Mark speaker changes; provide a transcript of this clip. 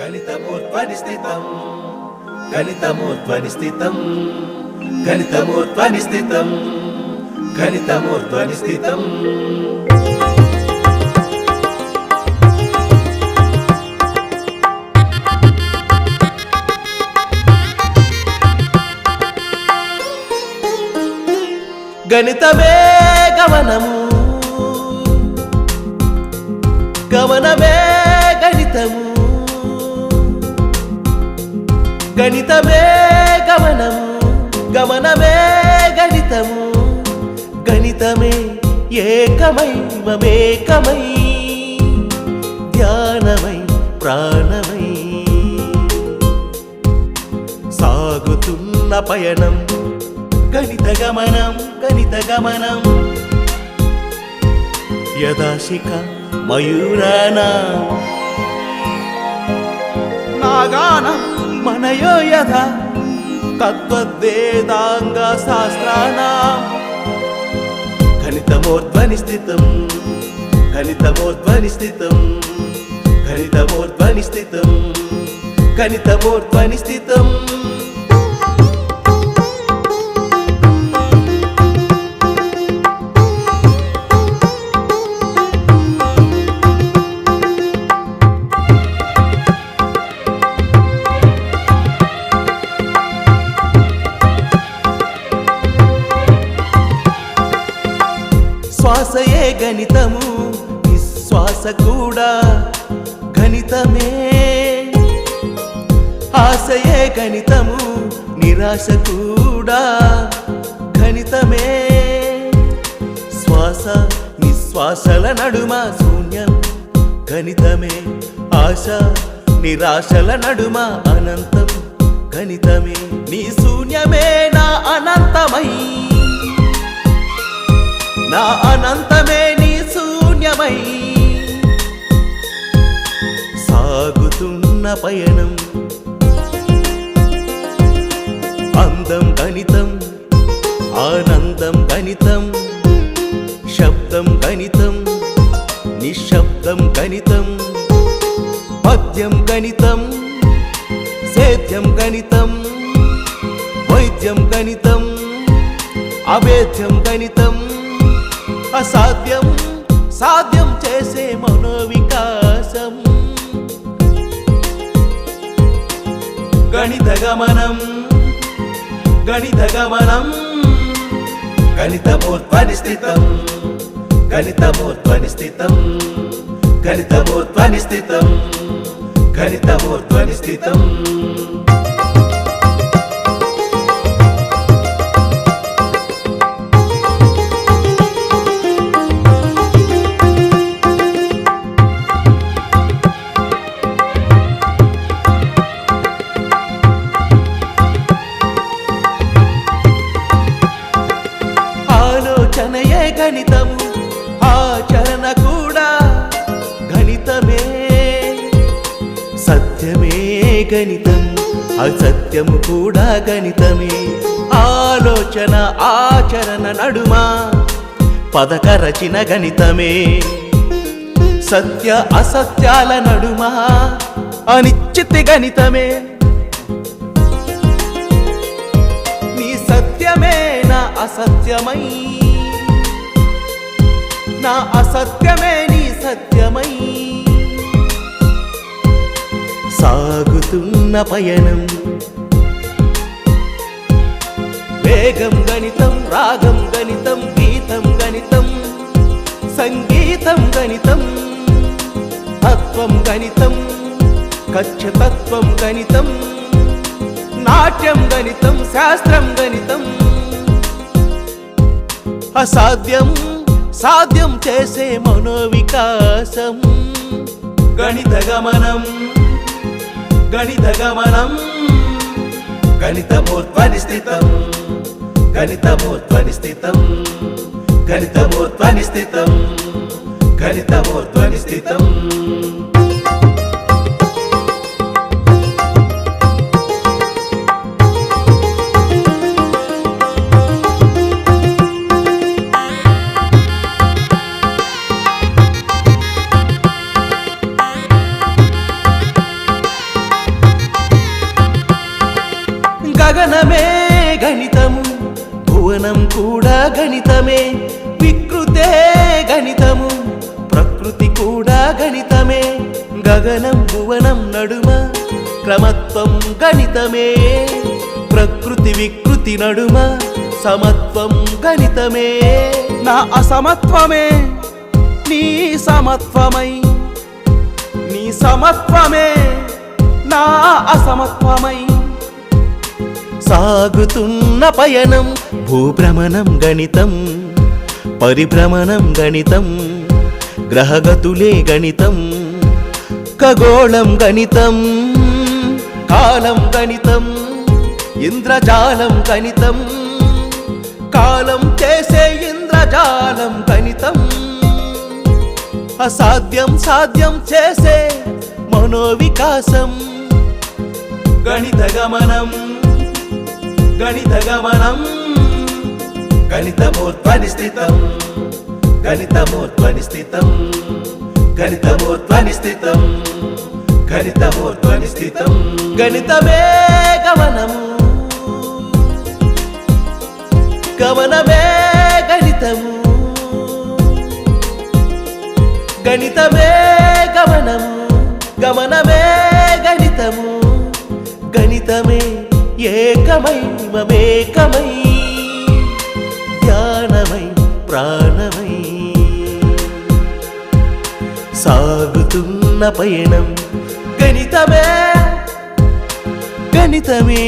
Speaker 1: గణితమూర్ధ్వనిస్థితం. గణితమూర్ధ్వనిస్థితం. గణితమూర్ధ్వనిస్థితం. గణితమూర్ధ్వనిస్థితం. గణితమే గమనము. గమనమే గణితమే గమనము గమనమే గణితము. గణితమే ఏకమై మమేకమై ధ్యానమై ప్రాణమై. సాగుతున్న పయనం గణిత గమనం గణిత గమనం. యదాశిక మయూరానా. నాగానం. మనయో యథ తద్వేదాంగ శాస్త్రానా. గణితమోర్ధ్వని స్థితం గణితమోర్ధ్వని ఆశ కూడా గణితమే ఆశయే గణితము నిరాశ కూడా గణితమే శ్వాస నిశ్వాసల నడుమ శూన్యం గణితమే ఆశ నిరాశల నడుమ అనంతం గణితమే నీ శూన్యమే నా అనంతమై నా అనంతమే సాగుతున్న పయనం. అందం గణితం ఆనందం గణితం శబ్దం గణితం నిశ్శబ్దం గణితం పద్యం గణితం సేద్యం గణితం వైద్యం గణితం అవేద్యం గణితం. అసాధ్యం సాధ్యం చేసే మనోవికాసం. గణిత గమనం గణిత గమనం గణితమూర్ధ్వని స్థితం గణితమూర్ధ్వని స్థితం గణితమూర్ధ్వని స్థితం గణితమూర్ధ్వని స్థితం సత్యమే గణితం అసత్యము కూడా గణితమే. ఆలోచన ఆచరణ నడుమ పదక రచిన గణితమే. సత్య అసత్యాల నడుమ అనిశ్చితి గణితమే. నీ సత్యమే నా అసత్యమై నా అసత్యమే నీ సత్యమై. సాగుతున్న పయనం. వేగం గణితం రాగం గణితం గీతం గణితం సంగీతం గణితం తత్వం గణితం కచ్చతత్వం గణితం నాట్యం గణితం శాస్త్రం గణితం. అసాధ్యం సాధ్యం చేసే మనోవికాసం గణిత గమనం. గణిత గమనం గణితమూర్ధ్వని స్థితం గణితమూర్ధ్వని స్థితం గణితము భువనం కూడా గణితమే వికృతే గణితము ప్రకృతి కూడా గణితమే గగనం భువనం నడుమ క్రమత్వం గణితమే ప్రకృతి వికృతి నడుమ సమత్వం గణితమే. నా అసమత్వమే నీ సమత్వమై నీ సమత్వమే నా అసమత్వమై సాగుతున్న పయనం భూభ్రమణం గణితం పరిభ్రమణం గణితం గ్రహగతులే గణితం ఖగోళం గణితం కాలం గణితం ఇంద్రజాలం గణితం కాలం చేసే ఇంద్రజాలం గణితం. అసాధ్యం సాధ్యం చేసే మనోవికాసం గణిత గమనం. గణిత గమనం గణితమోత్వని స్థితం గణితమోత్వని స్థితం గణితమోత్వని స్థితం గణితమోత్వని స్థితం గణితమే గమనం గమనమే గణితము గణితమే గమనము గమనమే గణితము గణితమే ఏకమై మమేకమై ధ్యానమై ప్రాణమై. సాగుతున్న పయనం గణితమే గణితమే.